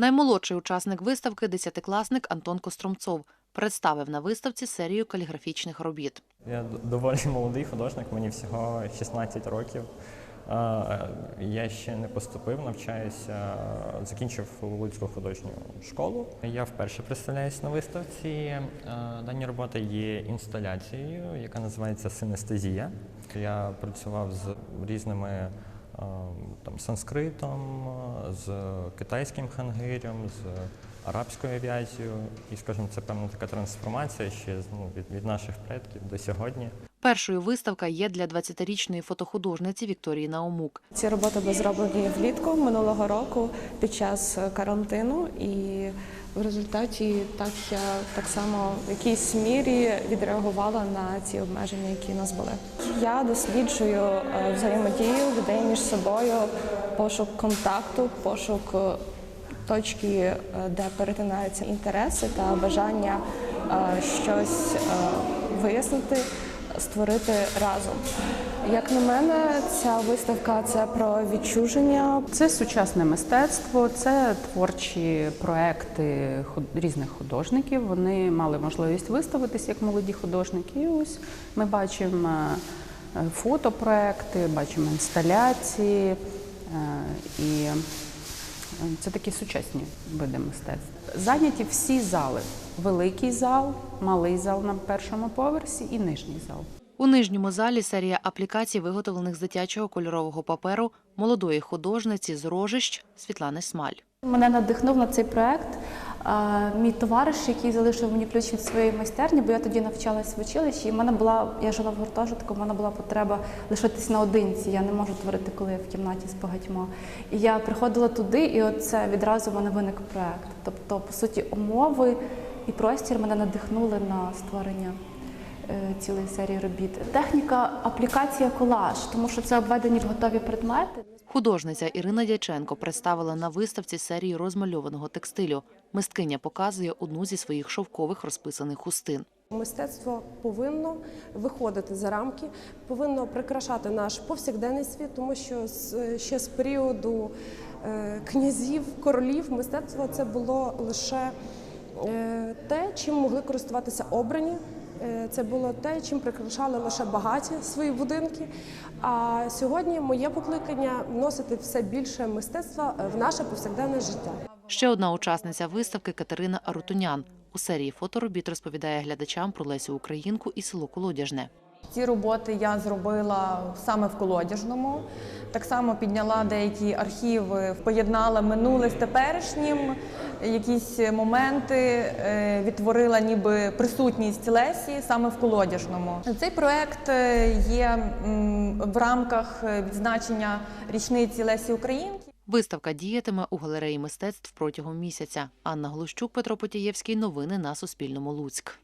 Наймолодший учасник виставки десятикласник Антон Костромцов представив на виставці серію каліграфічних робіт. Я доволі молодий художник, мені всього 16 років. Я ще не поступив, навчаюся, закінчив Луцьку художню школу. Я вперше представляюсь на виставці. Дані роботи є інсталяцією, яка називається синестезія. Я працював з різними там, санскритом, е, з китайським хангирем, з арабською авіацією. І, скажімо, це певна така трансформація ще ну, від, від наших предків до сьогодні. Першою виставка є для 20-річної фотохудожниці Вікторії Наумук. Ці роботи були зроблені влітку минулого року під час карантину, і в результаті так я так само в якійсь мірі відреагувала на ці обмеження, які у нас були. Я досліджую е, взаємодію людей між собою, пошук контакту, пошук е, точки, е, де перетинаються інтереси та бажання щось вияснити, створити разом. Як на мене, ця виставка це про відчуження, Це сучасне мистецтво, це творчі проекти різних художників. Вони мали можливість виставитись як молоді художники. І ось ми бачимо е, фотопроекти, бачимо інсталяції, е, і це такі сучасні види мистецтва. Зайняті всі зали: великий зал, малий зал на першому поверсі і нижній зал. У нижньому залі серія аплікацій, виготовлених з дитячого кольорового паперу молодої художниці з рожищ Світлани Смаль. Мене надихнув на цей проект мій товариш, який залишив мені ключ від своєї майстерні, бо я тоді навчалась в училищі. І в мене була, я жила в гуртожитку, в мене була потреба лишитись наодинці. Я не можу творити, коли я в кімнаті з багатьма. І я приходила туди, і оце відразу в мене виник проект. Тобто, по суті, умови і простір мене надихнули на створення. Е, Цілої серії робіт. Техніка аплікація колаж, тому що це обведені в готові предмети. Художниця Ірина Дяченко представила на виставці серію розмальованого текстилю. Мисткиня показує одну зі своїх шовкових розписаних хустин. Мистецтво повинно виходити за рамки, повинно прикрашати наш повсякденний світ, тому що з- ще з періоду е, князів, королів мистецтво це було лише е, те, чим могли користуватися обрані. Е, Це було те, чим прикрашали лише багаті свої будинки. А сьогодні моє покликання вносити все більше мистецтва в наше повсякденне життя. Ще одна учасниця виставки Катерина Арутунян. У серії фоторобіт розповідає глядачам про Лесю Українку і село Колодяжне. Ці роботи я зробила саме в колодяжному. Так само підняла деякі архіви, поєднала минуле з теперішнім, якісь моменти е, відтворила ніби присутність Лесі саме в колодяжному. Цей проект е, є в рамках відзначення річниці Лесі Українки. Виставка діятиме у галереї мистецтв протягом місяця. Анна Глущук, Петро Потієвський. Новини на Суспільному. Луцьк.